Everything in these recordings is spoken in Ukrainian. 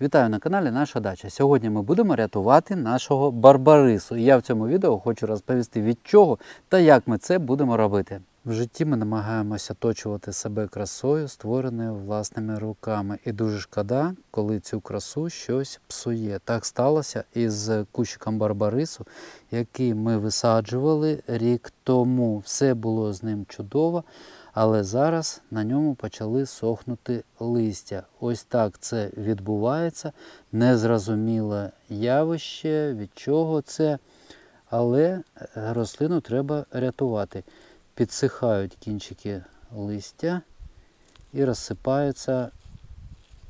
Вітаю на каналі Наша Дача. Сьогодні ми будемо рятувати нашого барбарису. І я в цьому відео хочу розповісти від чого та як ми це будемо робити. В житті ми намагаємося оточувати себе красою, створеною власними руками. І дуже шкода, коли цю красу щось псує. Так сталося із кущиком барбарису, який ми висаджували рік тому. Все було з ним чудово. Але зараз на ньому почали сохнути листя. Ось так це відбувається. Незрозуміле явище, від чого це. Але е, рослину треба рятувати. Підсихають кінчики листя і розсипаються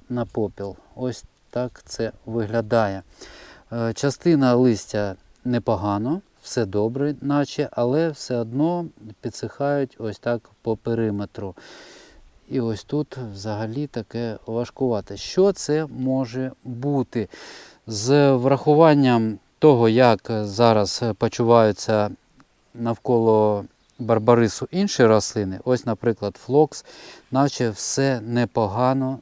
на попіл. Ось так це виглядає. Е, Частина листя непогано, все добре, наче, але все одно підсихають ось так по периметру. І ось тут взагалі таке важкувате. Що це може бути? З врахуванням того, як зараз почуваються навколо барбарису інші рослини, ось, наприклад, флокс, наче все непогано.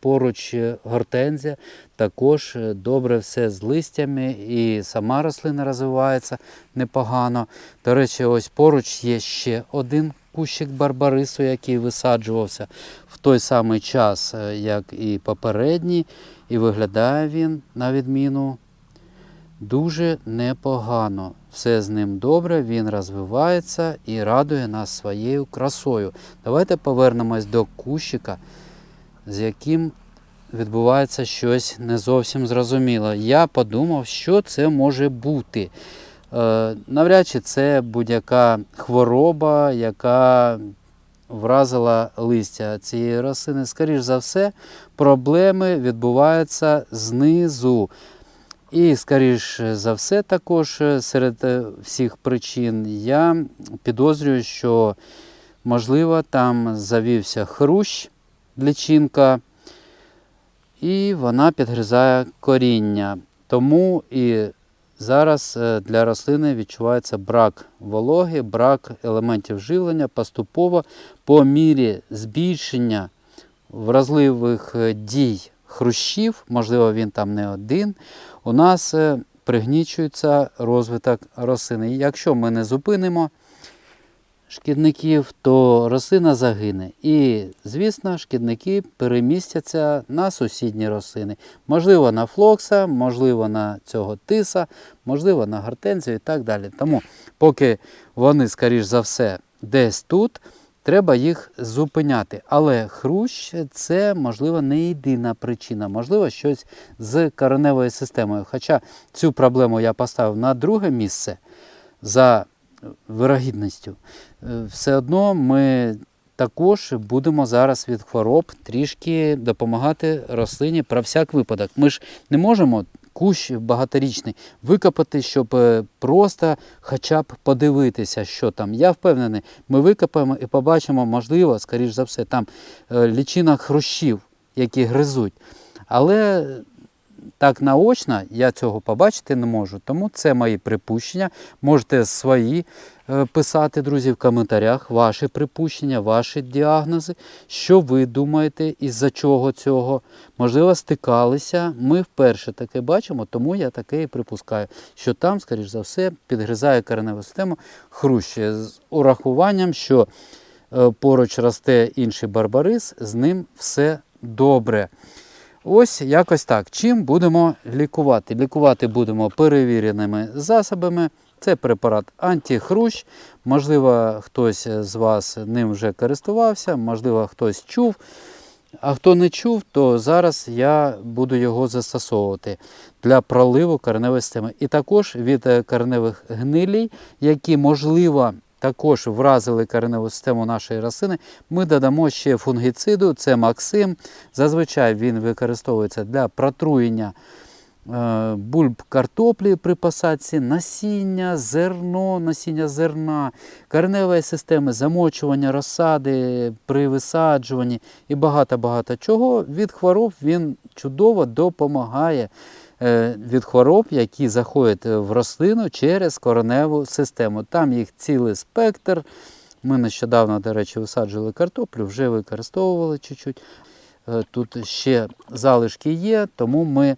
Поруч гортензія, також добре все з листями, і сама рослина розвивається непогано. До речі, ось поруч є ще один кущик барбарису, який висаджувався в той самий час, е, як і попередній, і виглядає він, на відміну, дуже непогано. Все з ним добре, він розвивається і радує нас своєю красою. Давайте повернемось до кущика, з яким відбувається щось не зовсім зрозуміло. Я подумав, що це може бути. Е, навряд чи це будь-яка хвороба, яка вразила листя цієї рослини. Скоріш за все, проблеми відбуваються знизу. І, скоріш за все, також е, серед е, всіх причин я підозрюю, що можливо там завівся хрущ, лічинка, і вона підгризає коріння. Тому і зараз е, для рослини відчувається брак вологи, брак елементів живлення поступово по мірі збільшення вразливих е, дій хрущів, можливо, він там не один, у нас е, пригнічується розвиток рослини. І якщо ми не зупинимо шкідників, то рослина загине. І, звісно, шкідники перемістяться на сусідні рослини. Можливо, на флокса, можливо, на цього тиса, можливо, на гортензію і так далі. Тому, поки вони, скоріш за все, десь тут. Треба їх зупиняти. Але хрущ це, можливо, не єдина причина, можливо, щось з кореневою системою. Хоча цю проблему я поставив на друге місце за вирогідністю. Е, Все одно ми також будемо зараз від хвороб трішки допомагати рослині про всяк випадок. Ми ж не можемо кущ багаторічний викопати, щоб е, просто хоча б подивитися, що там. Я впевнений, ми викопаємо і побачимо, можливо, скоріш за все, там е, лічинок хрущів, які гризуть. Але так наочно я цього побачити не можу. Тому це мої припущення. Можете свої е, писати, друзі, в коментарях ваші припущення, ваші діагнози, що ви думаєте, із-за чого цього. Можливо, стикалися. Ми вперше таке бачимо, тому я таке і припускаю, що там, скоріш за все, підгризає кореневу систему хрущі з урахуванням, що е, поруч росте інший барбарис, з ним все добре. Ось якось так. Чим будемо лікувати? Лікувати будемо перевіреними засобами. Це препарат антихрущ. Можливо, хтось з вас ним вже користувався, можливо, хтось чув. А хто не чув, то зараз я буду його застосовувати для проливу кореневої системи. І також від е, кореневих гнилій, які, можливо, також вразили кореневу систему нашої рослини, ми додамо ще фунгіциду, це Максим. Зазвичай він використовується для протруєння е, бульб картоплі при посадці, насіння, зерно, насіння зерна, кореневої системи, замочування розсади при висаджуванні і багато-багато чого. Від хвороб він чудово допомагає від хвороб, які заходять в рослину через кореневу систему. Там їх цілий спектр. Ми нещодавно, до речі, висаджували картоплю, вже використовували чуть-чуть. е, тут ще залишки є, тому ми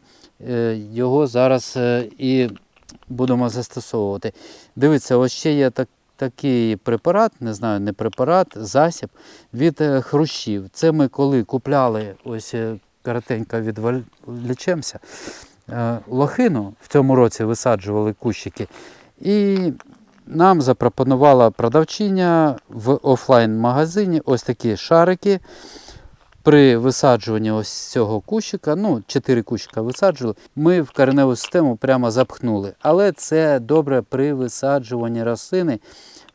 е, його зараз е, і будемо застосовувати. Дивіться, ось ще є так, такий препарат, не знаю, не препарат, засіб від е, хрущів. Це ми коли купляли, ось е, коротенько відвлечемося, е, лохину в цьому році висаджували кущики. І нам запропонувала продавчиня в офлайн-магазині ось такі шарики. При висаджуванні ось цього кущика, ну, 4 кущика висаджували, ми в кореневу систему прямо запхнули. Але це добре при висаджуванні рослини.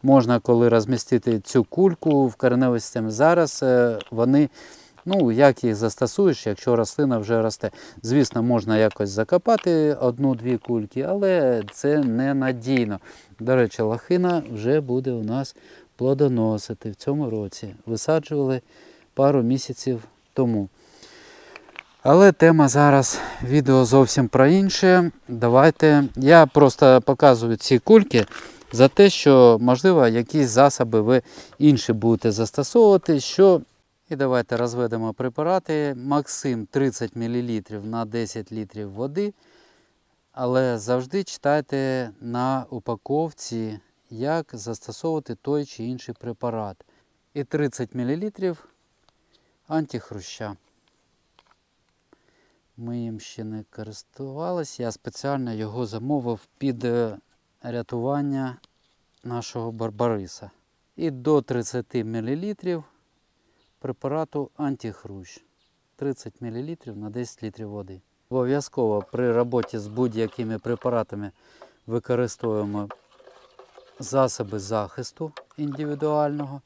Можна, коли розмістити цю кульку в кореневій системі. Зараз е, вони, ну, як їх застосуєш, якщо рослина вже росте. Звісно, можна якось закопати одну-дві кульки, але це не надійно. До речі, лохина вже буде у нас плодоносити в цьому році. Висаджували пару місяців тому. Але тема зараз відео зовсім про інше. Давайте. Я просто показую ці кульки за те, що, можливо, якісь засоби ви інші будете застосовувати. Що... І давайте розведемо препарати. Максим 30 мл на 10 літрів води. Але завжди читайте на упаковці, як застосовувати той чи інший препарат. І 30 мл антихруща. Ми їм ще не користувалися. Я спеціально його замовив під е, рятування нашого барбариса. І до 30 мл препарату антихрущ. 30 мл на 10 літрів води. Обов'язково при роботі з будь-якими препаратами використовуємо засоби захисту індивідуального,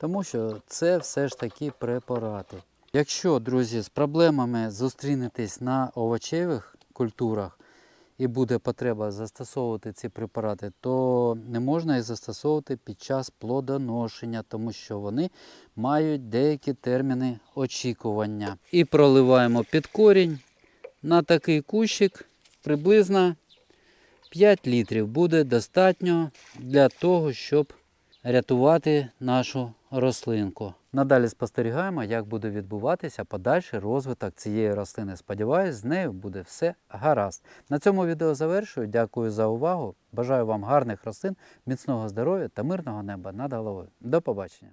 тому що це все ж таки препарати. Якщо, друзі, з проблемами зустрінетесь на овочевих культурах і буде потреба застосовувати ці препарати, то не можна їх застосовувати під час плодоношення, тому що вони мають деякі терміни очікування. І проливаємо під корінь на такий кущик приблизно 5 літрів буде достатньо для того, щоб рятувати нашу рослинку. Надалі спостерігаємо, як буде відбуватися подальший розвиток цієї рослини. Сподіваюсь, з нею буде все гаразд. На цьому відео завершую. Дякую за увагу. Бажаю вам гарних рослин, міцного здоров'я та мирного неба над головою. До побачення!